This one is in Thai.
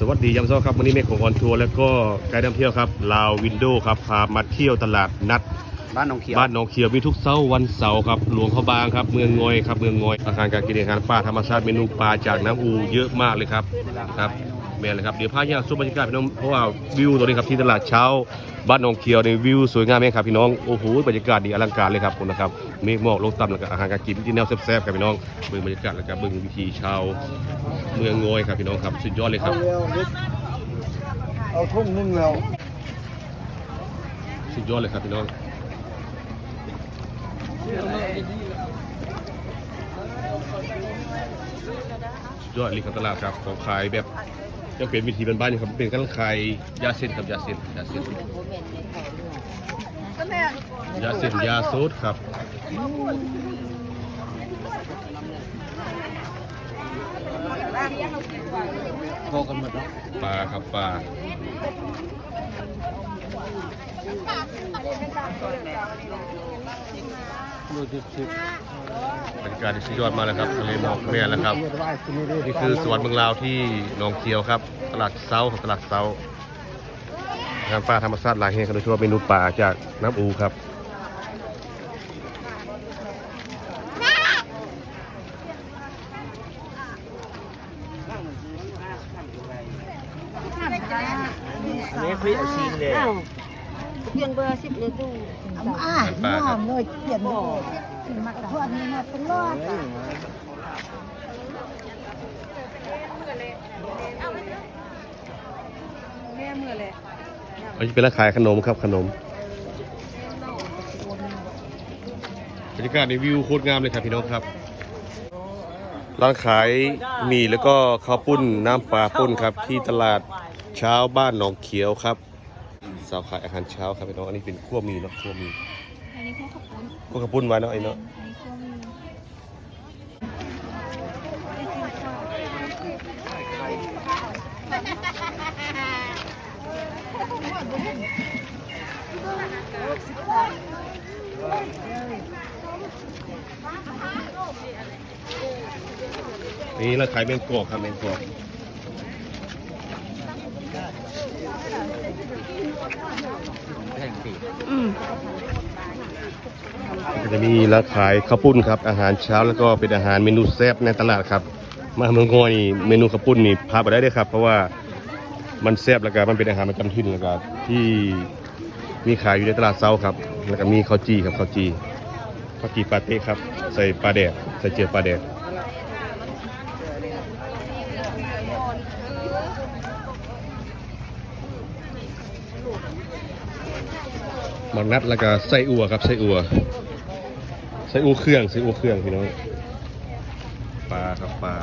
สวัสดียามเช้าครับวันนี้เมฆของออนทัวร์แล้วก็ไกด์นำเที่ยวครับลาววินโดว์ครับพามาเที่ยวตลาดนัด บ้านหนองเขียวบ้านหนองเขียวมีทุกเสาร์วันเสาร์ครับหลวงเขาบางครับเมืองงอยครับเมืองงอยอาหารการกินอาหารป่าธรรมชาติเมนูปลาจากน้ำอูเยอะมากเลยครับครับแม่นเลยครับเดี๋ยวพาย่างสู้บรรยากาศพี่น้องเพราะว่าวิวตัวนี้ครับที่ตลาดเช้า บ้านหนองเขียวในวิวสวยงามไหมครับพี่น้องโอ้โหบรรยากาศดีอลังการเลยครับคุณนะครับ เมฆหมอกลงต่ำแล้วก็อาหารการกินที่แนวแซ่บๆครับพี่น้องเบิ่งบรรยากาศแล้วก็เบิ่งวิถีชาวเมืองงอยครับพี่น้องครับสุดยอดเลยครับ เอาทุ่มนึ่งแล้วสุดยอดเลยครับพี่น้องสุดยอดเลยครับตลาดครับของขายแบบ ยังเป็นวิธีบ้านๆอยู่ครับเป็นการขายยาเส้นครับยาเส้นยาเส้นยาเส้นยาโซดครับพอกันหมดแล้วปลาครับปลา บรรยากาศที่สุดยอดมากเลยครับทะเลหมอกแม่แล้วครับ นี่คือสวนเมืองลาวที่หนองเขียวครับ ตลาดเซาครับตลาดเซางานปลาธรรมชาติหลายแห่งครับโดยเฉพาะเมนูปลาจากน้ำอูครับอันนี้คุยเอาซีนเลยอ้าว เปลี่ยนเบอร์สิบเลยดูอะน้อมเลยเปลี่ยนบอกมาพวกนี้มาเป็นรอดอะแม่มือเลยอันนี้เป็นร้านขายขนมครับขนมบรรยากาศในวิวโคตรงามเลยครับพี่น้องครับ ร้านขายหมี่แล้วก็ข้าวปุ้นน้ำปลาปุ้นครับ ที่ตลาดเช้าบ้านหนองเขียวครับ สาวขายอาหารเช้าครับพี่น้องอันนี้เป็นขั้วหมี่เนาะขั้วหมี่อันนี้เขาขับปุ้นขั้วข้าวปุ้นไว้เนาะไอ้เนาะอันนี้เขามีนี่ร้านขายแมงกอกครับแมงกอก แห่งปี อืมก็จะมีร้านขายข้าวปุ้นครับ อาหารเช้าแล้วก็เป็นอาหารเมนูแซ่บในตลาดครับ มาเมืองงอยนี่เมนูข้าวปุ้นนี่พาไปได้เลยครับ เพราะว่ามันแซ่บแล้วก็มันเป็นอาหารประจำถิ่นแล้วก็ที่มีขายอยู่ในตลาดเซาครับ แล้วก็มีข้าวจีครับข้าวจีข้าวจีปาเต้ครับ ใส่ปลาแดดใส่เจือปลาแดดักนัดแล้วก็ไส้อัวครับไส้อัวไส้อัวเครื่องไส้อัวเครื่องพี่น้องปลาครับปลา